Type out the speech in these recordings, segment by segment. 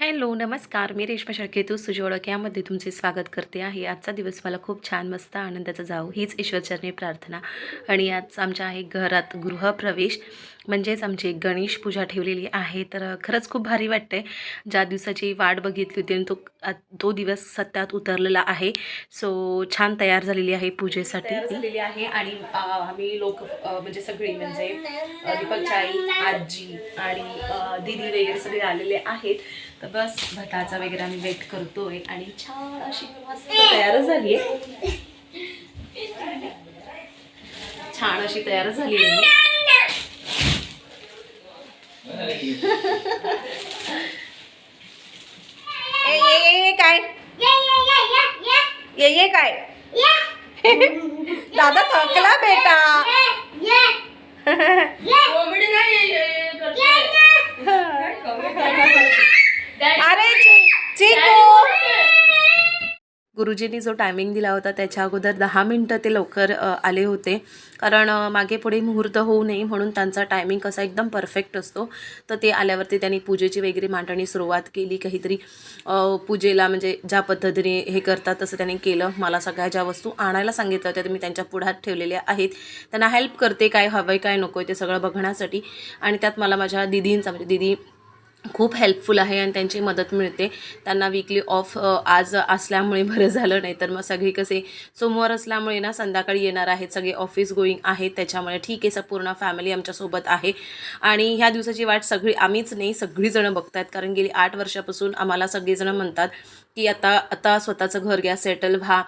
Hello नमस्कार. मी रेश्मा शेळकेतू सुजोळक यामध्ये तुमचे स्वागत करते आहे. आजचा दिवस मला खूप छान मस्त आनंदाचा जाऊ हीच ईश्वरचरणी प्रार्थना. आणि आज आमच्या आहे घरात गृहप्रवेश. म्हणजेच आमची गणेश पूजा ठेवलेली आहे. तर खरंच खूप भारी वाटते ज्या दिवसाची वाट बघितली होती आणि तो तो दिवस सत्यात उतरलेला आहे. सो छान तयार झालेली आहे पूजेसाठी. झालेली आहे आणि आम्ही लोक म्हणजे सगळी म्हणजे दीपकचाई आजी आणि दिदी दीदी वगैरे सगळे आलेले आहेत. तर बस भटाचा वगैरे आम्ही वेट करतोय आणि छान अशी मस्त तयार झाली आहे छान अशी तयार झाली आहे ए, काय? ये ये काय? दादा थकला बेटा अरे ची- चिकू गुरुजींनी जो टायमिंग दिला होता त्याच्या अगोदर दहा मिनटं ते लवकर आले होते. कारण मागे पुढे मुहूर्त होऊ नये म्हणून त्यांचा टायमिंग कसा एकदम परफेक्ट असतो. तर ते आल्यावरती त्यांनी पूजेची वगैरे मांडणी सुरुवात केली. काहीतरी पूजेला म्हणजे ज्या पद्धतीने हे करतात तसं त्यांनी केलं. मला सगळ्या ज्या वस्तू आणायला सांगितल्या होत्या ते मी त्यांच्या पुढ्यात ठेवलेल्या आहेत. त्यांना हेल्प करते काय हवं आहे काय नको आहे ते सगळं बघण्यासाठी. आणि त्यात मला माझ्या दिदींचा म्हणजे दिदी खूप हेल्पफुल आहे आणि त्यांची मदत मिळते. त्यांना वीकली ऑफ आज असल्यामुळे बरं झालं नाही तर मग सगळी कसे सोमवार असल्यामुळे ना संध्याकाळी येणार आहेत सगळे ऑफिस गोईंग आहेत त्याच्यामुळे ठीक आहे पूर्ण फॅमिली आमच्यासोबत आहे. आणि ह्या दिवसाची वाट सगळी आम्हीच नाही सगळीजणं बघतायत कारण गेली आठ वर्षापासून आम्हाला सगळेजणं म्हणतात की आता आता स्वतःचं घर घ्या सेटल व्हा.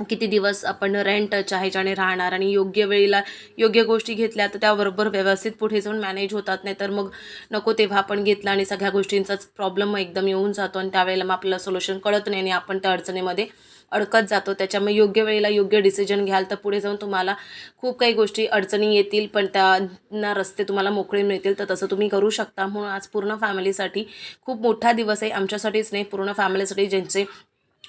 किती दिवस आपण रेंटच्या ह्याच्याने राहणार आणि योग्य वेळेला योग्य गोष्टी घेतल्या तर त्याबरोबर व्यवस्थित पुढे जाऊन मॅनेज होतात. नाही तर मग नको तेव्हा आपण घेतला आणि सगळ्या गोष्टींचाच प्रॉब्लेम एकदम येऊन जातो आणि त्यावेळेला मग आपल्याला सोल्युशन कळत नाही आणि आपण त्या अडचणीमध्ये अडकत जातो. त्याच्यामुळे योग्य वेळेला योग्य डिसिजन घ्याल तर पुढे जाऊन तुम्हाला खूप काही गोष्टी अडचणी येतील पण त्यांना रस्ते तुम्हाला मोकळे मिळतील. तर तसं तुम्ही करू शकता. म्हणून आज पूर्ण फॅमिलीसाठी खूप मोठा दिवस आहे. आमच्यासाठीच नाही पूर्ण फॅमिलीसाठी ज्यांचे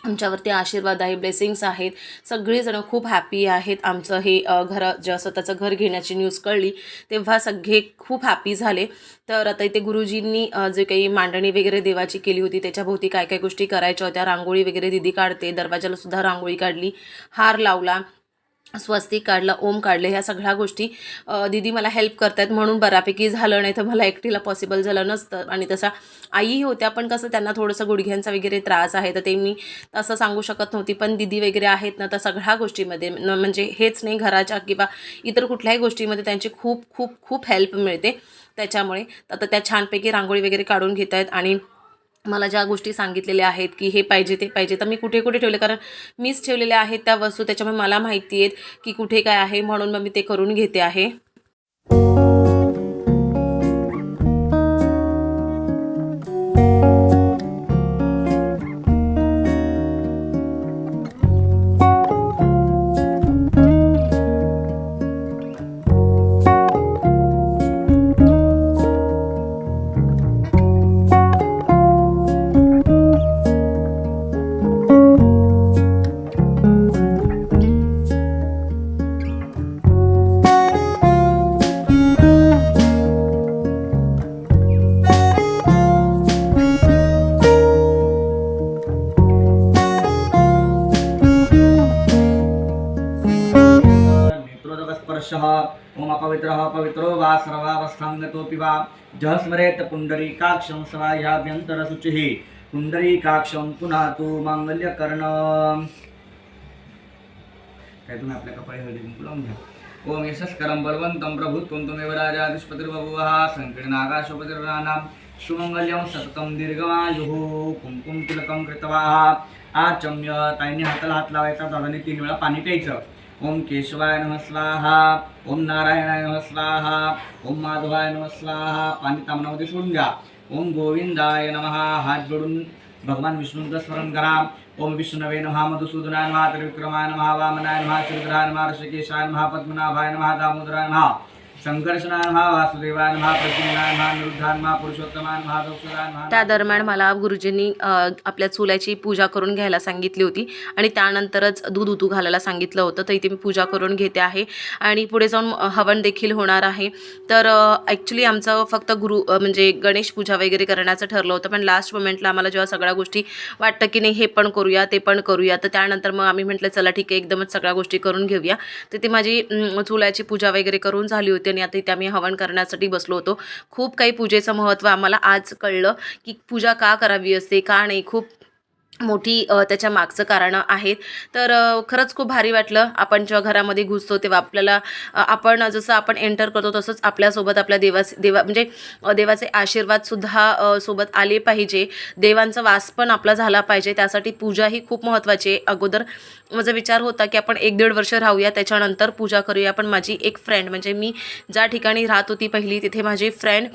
आमच्यावरती आशीर्वाद आहे ब्लेसिंग्स आहेत. सगळेजणं खूप हॅपी आहेत. आमचं हे घर जे स्वतःचं घर घेण्याची न्यूज कळली तेव्हा सगळे खूप हॅपी झाले. तर आता इथे गुरुजींनी जे काही मांडणी वगैरे देवाची केली होती त्याच्याभोवती काय काय गोष्टी करायच्या होत्या रांगोळी वगैरे दिदी काढते दरवाजाला सुद्धा रांगोळी काढली हार लावला. स्वस्तिक काढलं ओम काढले ह्या सगळ्या गोष्टी दीदी मला हेल्प करतायत म्हणून बऱ्यापैकी झालं नाही तर मला एकटीला पॉसिबल झालं नसतं. आणि तसा आईही होत्या पण कसं त्यांना थोडंसं गुडघ्यांचा वगैरे त्रास आहे तर ते मी तसं सांगू शकत नव्हती. पण दिदी वगैरे आहेत ना तर सगळ्या गोष्टीमध्ये न म्हणजे हेच नाही घराच्या किंवा इतर कुठल्याही गोष्टीमध्ये त्यांची खूप खूप खूप हेल्प मिळते. त्याच्यामुळे आता त्या छानपैकी रांगोळी वगैरे काढून घेत आहेत आणि मला ज्या गोष्टी सांगितलेल्या आहेत की हे पाहिजे ते पाहिजे तर मी कुठे कुठे ठेवले? कारण मीच ठेवलेल्या आहेत त्या वस्तू त्याच्यामुळे मला माहिती आहेत की कुठे काय आहे म्हणून मग मी ते करून घेते आहे. सर्वावस्थाङ्गतोऽपि वा जः स्मरेत् पुण्डरीकाक्षं स पुण्डरीकाक्षं पुन्हा तु माङ्गल्यकर्ण। काय तुम्ही आपल्या कपाळी हळदी कुंकू लावून घ्या. ओम यशस्करं बलवंतं प्रभुत्वं त्वमेव राजाधिष्पतिर्बभुवः। सङ्कीर्णाकाशोपतिर्नानां सुमङ्गल्यं सततं दीर्घवायुः। कुंकुम तिलकं कृतवाः आचम्य ताईने हाताला हात लावायचा दादाने तीन वेळा पाणी प्यायचं ओम केशवाय नमः स्वाहा ओम नारायणाय नमः स्वाहा ओम माधवाय नमः स्वाहा पाणी तामणामध्ये सोडून द्या. ओम गोविंदाय नमः हात जोडून भगवान विष्णूंचं स्मरण करा. ओम विष्णवे नमः मधुसूदनाय नमः त्रिविक्रमाय नमः वामनाय नमः श्रीधराय नमः ऋषिकेशाय नमः पद्मनाभाय नमः दामोदराय नमः. त्या दरम्यान मला गुरुजींनी अ, आपल्या चुल्याची पूजा करून घ्यायला सांगितली होती आणि त्यानंतरच दूध उतू घालायला सांगितलं होतं. तर इथे मी पूजा करून घेते आहे. आणि पुढे जाऊन अ, हवन देखील होणार आहे. तर ॲक्च्युली आमचं फक्त गुरु अ, म्हणजे गणेश पूजा वगैरे करण्याचं ठरलं होतं. पण लास्ट मोमेंटला आम्हाला जेव्हा सगळ्या गोष्टी वाटतं की नाही हे पण करूया ते पण करूया. तर त्यानंतर मग आम्ही म्हटलं चला ठीक आहे एकदमच सगळ्या गोष्टी करून घेऊया. तर ती माझी चुल्याची पूजा वगैरे करून झाली होती आणि आणि आता इथे आम्ही हवन करण्यासाठी बसलो होतो. खूप काही पूजेचं महत्त्व आम्हाला आज कळलं की पूजा का करावी असते का नाही? खूप मोठी त्याच्या मागचं कारणं आहेत. तर खरंच खूप भारी वाटलं. आपण जेव्हा घरामध्ये घुसतो तेव्हा आपल्याला आपण जसं आपण एंटर करतो तसंच आपल्यासोबत आपल्या देवास देवा म्हणजे देवाचे आशीर्वादसुद्धा सोबत आले पाहिजे. देवांचा वास पण आपला झाला पाहिजे. त्यासाठी पूजा ही खूप महत्त्वाची आहे. अगोदर माझा विचार होता की आपण एक दीड वर्ष राहूया त्याच्यानंतर पूजा करूया. पण माझी एक फ्रेंड म्हणजे मी ज्या ठिकाणी राहत होती पहिली तिथे माझी फ्रेंड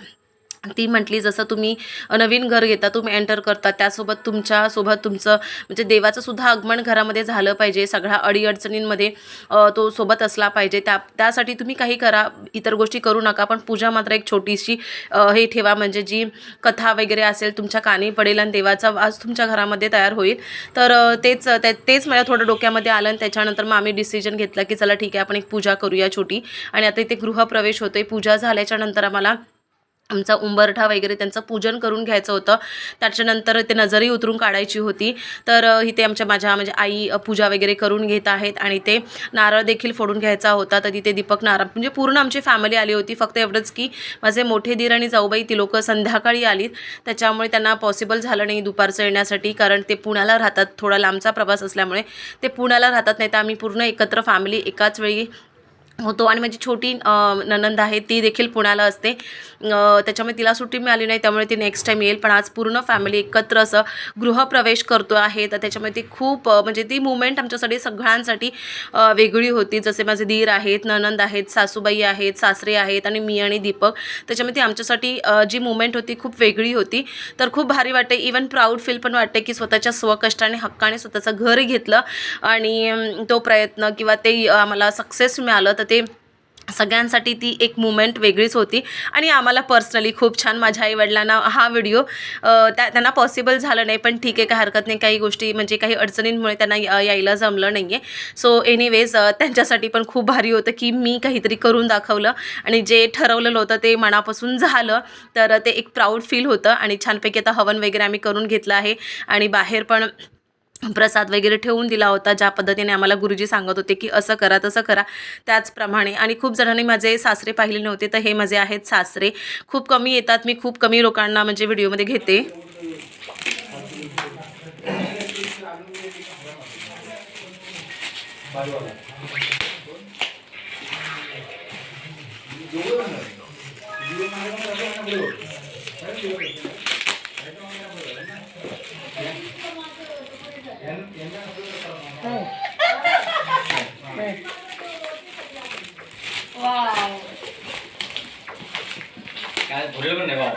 ती म्हटली जसं तुम्ही नवीन घर घेता तुम्ही एंटर करता त्यासोबत तुमच्यासोबत तुमचं म्हणजे देवाचं सुद्धा आगमन घरामध्ये झालं पाहिजे. सगळ्या अडीअडचणींमध्ये तो सोबत असला पाहिजे. त्या त्यासाठी तुम्ही काही करा इतर गोष्टी करू नका पण पूजा मात्र एक छोटीशी हे ठेवा. म्हणजे जी कथा वगैरे असेल तुमच्या कानी पडेल आणि देवाचा वास तुमच्या घरामध्ये तयार होईल. तर तेच ते तेच माझ्या थोडं डोक्यामध्ये आलं आणि त्याच्यानंतर मग आम्ही डिसिजन घेतला की चला ठीक आहे आपण एक पूजा करूया छोटी. आणि आता इथे गृहप्रवेश होतोय. पूजा झाल्याच्यानंतर आम्हाला आमचा उंबरठा वगैरे त्यांचं पूजन करून घ्यायचं होतं. त्याच्यानंतर ते नजरही उतरून काढायची होती. तर इथे आमच्या माझ्या म्हणजे आई पूजा वगैरे करून घेत आहेत आणि ते नारळ देखील फोडून घ्यायचा होता. तर तिथे दीपक नारळ म्हणजे पूर्ण आमची फॅमिली आली होती. फक्त एवढंच की माझे मोठे दीर आणि जाऊबाई ती लोकं संध्याकाळी आलीत त्याच्यामुळे त्यांना पॉसिबल झालं नाही दुपारचं येण्यासाठी. कारण ते पुण्याला राहतात. थोडा लांबचा प्रवास असल्यामुळे ते पुण्याला राहतात. नाही तर आम्ही पूर्ण एकत्र फॅमिली एकाच वेळी होतो. आणि माझी छोटी ननंद आहे ती देखील पुण्याला असते. त्याच्यामुळे तिला सुट्टी मिळाली नाही त्यामुळे ती नेक्स्ट टाईम येईल. पण आज पूर्ण फॅमिली एकत्र असं गृहप्रवेश करतो आहे. तर त्याच्यामुळे ती खूप म्हणजे ती मुवमेंट आमच्यासाठी सगळ्यांसाठी वेगळी होती. जसे माझे दीर आहेत ननंद आहेत सासूबाई आहेत सासरे आहेत आणि मी आणि दीपक. त्याच्यामुळे ती आमच्यासाठी जी मुवमेंट होती खूप वेगळी होती. तर खूप भारी वाटते. इवन प्राऊड फील पण वाटते की स्वतःच्या स्वकष्टाने हक्काने स्वतःचं घर घेतलं. आणि तो प्रयत्न किंवा ते आम्हाला सक्सेस मिळालं. तर तर ते सगळ्यांसाठी ती एक मुमेंट वेगळीच होती. आणि आम्हाला पर्सनली खूप छान माझ्या आईवडिलांना हा व्हिडिओ त्या त्यांना पॉसिबल झालं नाही पण ठीक आहे काय हरकत नाही काही गोष्टी म्हणजे काही अडचणींमुळे त्यांना यायला जमलं नाही आहे सो एनिवेज त्यांच्यासाठी पण खूप भारी होतं की मी काहीतरी करून दाखवलं आणि जे ठरवलेलं होतं ते मनापासून झालं. तर ते एक प्राऊड फील होतं आणि छानपैकी आता हवन वगैरे आम्ही करून घेतलं आहे. आणि बाहेर पण प्रसाद वगैरे ठेवून दिला होता ज्या पद्धतीने आम्हाला गुरुजी सांगत होते की असं करा तसं करा. त्याचप्रमाणे आणि खूप जणांनी माझे सासरे पाहिले नव्हते तर हे माझे आहेत सासरे. खूप कमी येतात मी खूप कमी लोकांना म्हणजे व्हिडिओमध्ये घेते. पण नाही भाऊ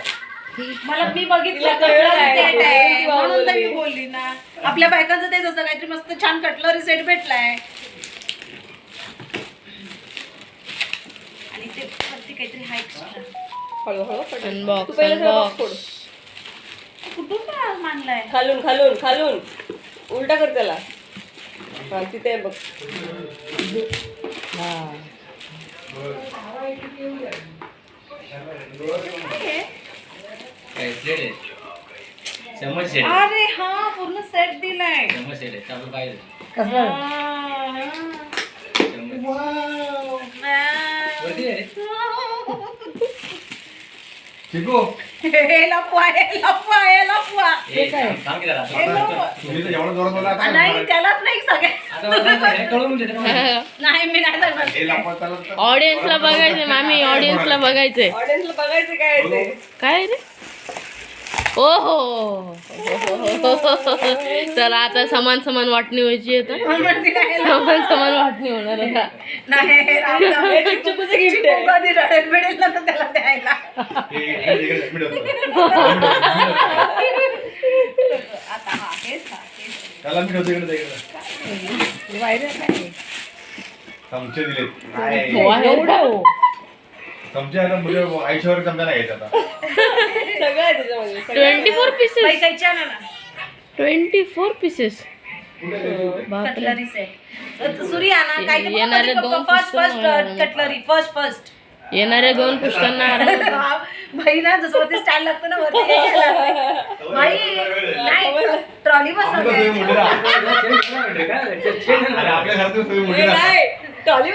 मला मी बघितलं कटलरी? सेट आहे म्हणून तर बोलली. मी बोलली ना आपल्या बायकांचं तेच असं काहीतरी मस्त छान कटलरी सेट भेटलाय आणि ते वरती काहीतरी हा एक्स्ट्रा हळूहळू पटकन. Unbox, तू पहिलं जरा unbox. box फोड. कुठून मानलाय खालून खालून खालून उलटा कर त्याला हा तिथे आहे बघ सेट आहे चम्मच सेट आहे अरे हा पूर्ण सेट दिलाय चम्मच सेट आहे चालू पाहिजे हा, हा. चम्मच वरती आहे चिकू हे लपवा हे लपवा हे तर एवढं जोरात बोलला आता नाही त्यालाच नाही सगळे. नाही मी नाही सांगणार. हे चालत तर- ऑडियन्सला बघायचंय मामी ऑडियन्सला बघायचंय. ऑडियन्सला बघायचं काय आहे ते काय रे? ओ हो चला आता समान समान वाटणी व्हायची आता. म्हणते नाही. समान समान वाटणी होणार आता. नाही हे राहू द्या. हे चिकूचं gift चिकू आहे. कधी रडेल बिडेल ना तर त्याला द्यायला. हे इकडे- इकडे- इकडे होतं. आता हा हेच हा चमचे दिले. काय एवढा हो चमचे आता मुझे आईशिवाय चमचा नाही घ्यायचा आता. ट्वेंटी फोर बाई पीसेस ना. ट्वेंटी फोर पीसेस बापरे. काय ते येणारे दोन फर्स्ट पुस्तकं फर्स्ट मला कटलरी फर्स्ट फर्स्ट येणाऱ्या दोन पुष्टांना भाई ना जसं वरती स्टँड लागतं ना वरती हे घ्यायला. भाई नाही ट्रॉली बसवली आपल्या घरातून सोय मोठी हे टॉली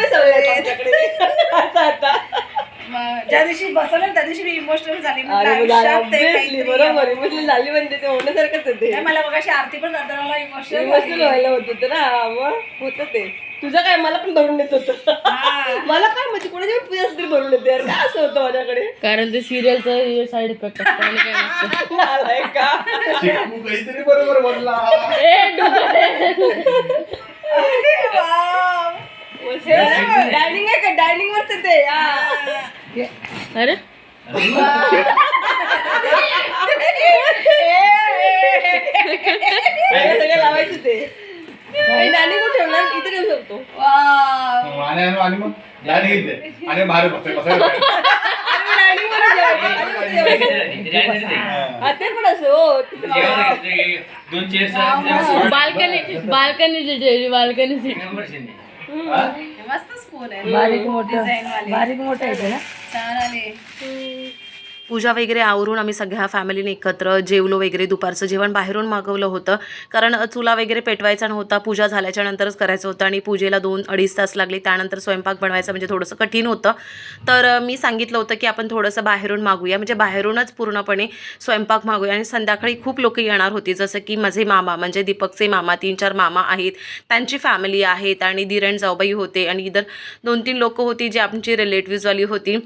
ज्या दिवशी बसवलं त्या दिवशी मी इमोशनल झाली. म्हटलं अरे आयुष्यात ते काहीतरी बरोबर इमोशनल झाली म्हणजे ते होण्यासारखंच आहे ते नाही, मला बघा आरती पण करताना मला इमोशनल इमोशनल व्हायला होत होतं ना मग होतं ते. तुझं काय? मला पण भरून येत होतं. मला काय म्हणजे कोणाच्या पण पूजा तरी भरून येते. यार काय असं होतं माझ्याकडे? कारण ते सिरियलचं साईड इफेक्ट काय का चिकू काहीतरी बरोबर बोलला. ए. डायनिंग आहे का? डायनिंग वरच ते. अरे? हे सगळं लावायचं ते. डायनिंग इथे शकतो आणि आणि- आणि मग? आणि बाहेर बसतोय बसायला बाहेर. डायनिंग वर हा. ते पण असं हो तिथे दोन चेअर बाल्कनी बाल्कनी सीट मस्तच फोन आहे. बारीक मोठं वाले. बारीक मोठं येते ना? छान आले. पूजा वगैरे आवरून आम्ही सगळ्या फॅमिलीने एकत्र जेवलो वगैरे दुपारचं जेवण बाहेरून मागवलं होतं. कारण चुला वगैरे पेटवायचा नव्हता पूजा झाल्याच्या नंतरच करायचं होतं आणि पूजेला दोन अडीच तास लागले. त्यानंतर स्वयंपाक बनवायचं म्हणजे थोडंसं कठीण होतं. तर मी सांगितलं होतं की आपण थोडंसं बाहेरून मागूया. म्हणजे बाहेरूनच पूर्णपणे स्वयंपाक मागूया. आणि संध्याकाळी खूप लोक येणार होती. जसं की माझे मामा म्हणजे दीपकचे मामा तीन चार मामा आहेत. त्यांची फॅमिली आहेत आणि दिरण जाऊबाई होते आणि इतर दोन तीन लोक होती जी आमची रिलेटिव्हजवाली होती.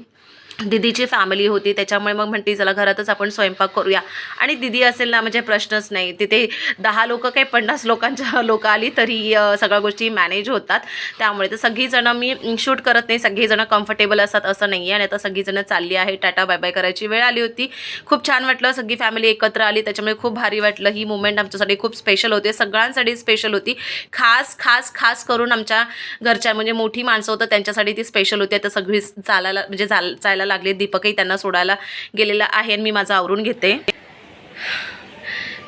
दिदीची फॅमिली होती त्याच्यामुळे मग म्हणते चला घरातच आपण स्वयंपाक करूया. आणि दिदी असेल ना म्हणजे प्रश्नच नाही. तिथे दहा लोक काही पन्नास लोकांच्या लोक आली तरी सगळ्या गोष्टी मॅनेज होतात. त्यामुळे तर सगळीजणं मी शूट करत नाही. सगळीजणं कम्फर्टेबल असतात असं नाही आहे आणि आता सगळीजणं चालली आहे. टाटा बाय बाय करायची वेळ आली होती. खूप छान वाटलं. सगळी फॅमिली एकत्र आली. त्याच्यामुळे खूप भारी वाटलं. ही मुवमेंट आमच्यासाठी खूप स्पेशल होते. सगळ्यांसाठी स्पेशल होती. खास खास खास करून आमच्या घरच्या म्हणजे मोठी माणसं होतं त्यांच्यासाठी ती स्पेशल होती. आता सगळी चालायला म्हणजे चाल जायला लागले. दीपकही त्यांना सोडायला गेलेला आहे आणि मी माझं आवरून घेते.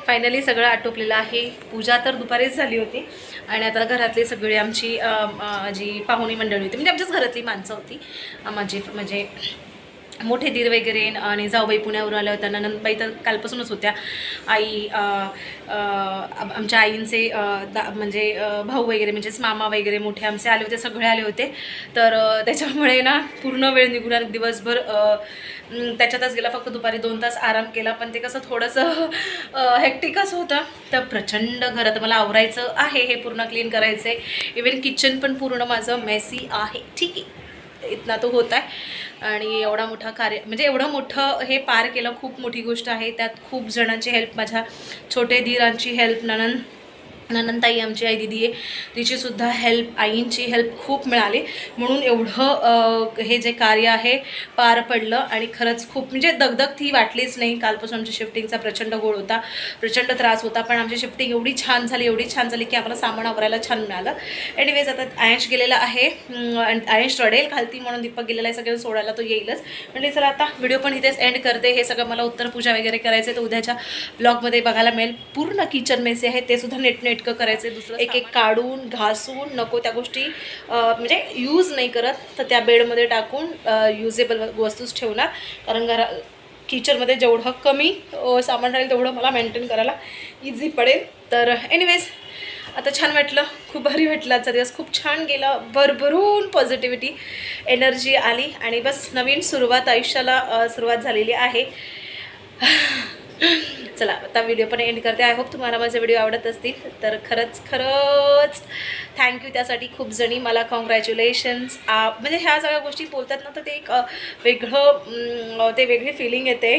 फायनली सगळं आटोपलेलं आहे. पूजा तर दुपारीच झाली होती. आणि आता घरातली सगळी आमची जी पाहुणी मंडळी होती म्हणजे आमच्याच घरातली माणसं होती. माझी म्हणजे मोठे दीर वगैरे आणि जाऊबाई पुण्यावरून आल्या होत्या नंदबाई तर कालपासूनच होत्या. आई आमच्या आईंचे दा म्हणजे भाऊ वगैरे म्हणजेच मामा वगैरे मोठे आमचे आले होते सगळे आले होते. तर त्याच्यामुळे ना पूर्ण वेळ निघून दिवसभर त्याच्यातच गेला. फक्त दुपारी दोन तास आराम केला. पण ते कसं थोडंसं हेक्टिकच होतं. तर प्रचंड घरात मला आवरायचं आहे हे पूर्ण क्लीन करायचं आहे इवन किचन पण पूर्ण माझं मेसी आहे. ठीक आहे. इतना तो होत आहे. आणि एवढा मोठा कार्य म्हणजे एवढं मोठं हे पार केलं खूप मोठी गोष्ट आहे. त्यात खूप जणांची हेल्प माझ्या छोटे धीरांची हेल्प ननन ननंताई आमची आई दिदी आहे तिचीसुद्धा हेल्प आईंची हेल्प खूप मिळाली. म्हणून एवढं हे जे कार्य आहे पार पडलं आणि खरंच खूप म्हणजे दगदग ती वाटलीच नाही. कालपासून आमच्या शिफ्टिंगचा प्रचंड गोळ होता प्रचंड त्रास होता पण आमची शिफ्टिंग एवढी छान झाली एवढी छान झाली की आम्हाला सामान आवरायला छान मिळालं. एनिवेज आता आयश गेलेला आहे अं, आयश रडेल खालती म्हणून दीपक गेलेला आहे सगळं सोडायला तो येईलच. म्हणजे चला आता व्हिडिओ पण इथेच एंड करते. हे सगळं मला उत्तर पूजा वगैरे करायचे तर उद्याच्या ब्लॉगमध्ये बघायला मिळेल. पूर्ण किचन मेसे आहे ते सुद्धा नीट नेटकं करायचे दुसरं एक एक काढून घासून नको त्या गोष्टी म्हणजे यूज नाही करत तर त्या बेडमध्ये टाकून युजेबल वस्तूच ठेवणार. कारण घरा किचनमध्ये जेवढं कमी सामान राहील तेवढं मला मेंटेन करायला इझी पडेल. तर एनिवेज आता छान वाटलं. खूप भारी वाटलं. आजचा दिवस खूप छान गेला. भरभरून पॉझिटिव्हिटी एनर्जी आली. आणि बस नवीन सुरुवात आयुष्याला सुरुवात झालेली आहे. चला आता व्हिडिओ पण एंड करते. आय होप तुम्हाला माझे व्हिडिओ आवडत असतील. तर खरंच खरंच थँक्यू त्यासाठी खूप जणी. मला कॉंग्रॅच्युलेशन्स म्हणजे ह्या सगळ्या गोष्टी बोलतात ना तर ते एक वेगळं ते वेगळी फिलिंग येते.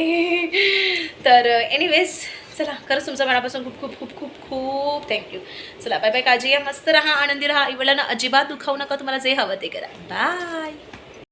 तर एनिवेज चला खरंच तुमचं मनापासून खूप खूप खूप खूप खूप थँक्यू चला बाय बाय काळजी या मस्त राहा आनंदी राहा. इवळांना अजिबात दुखावू नका. तुम्हाला जे हवं ते करा. बाय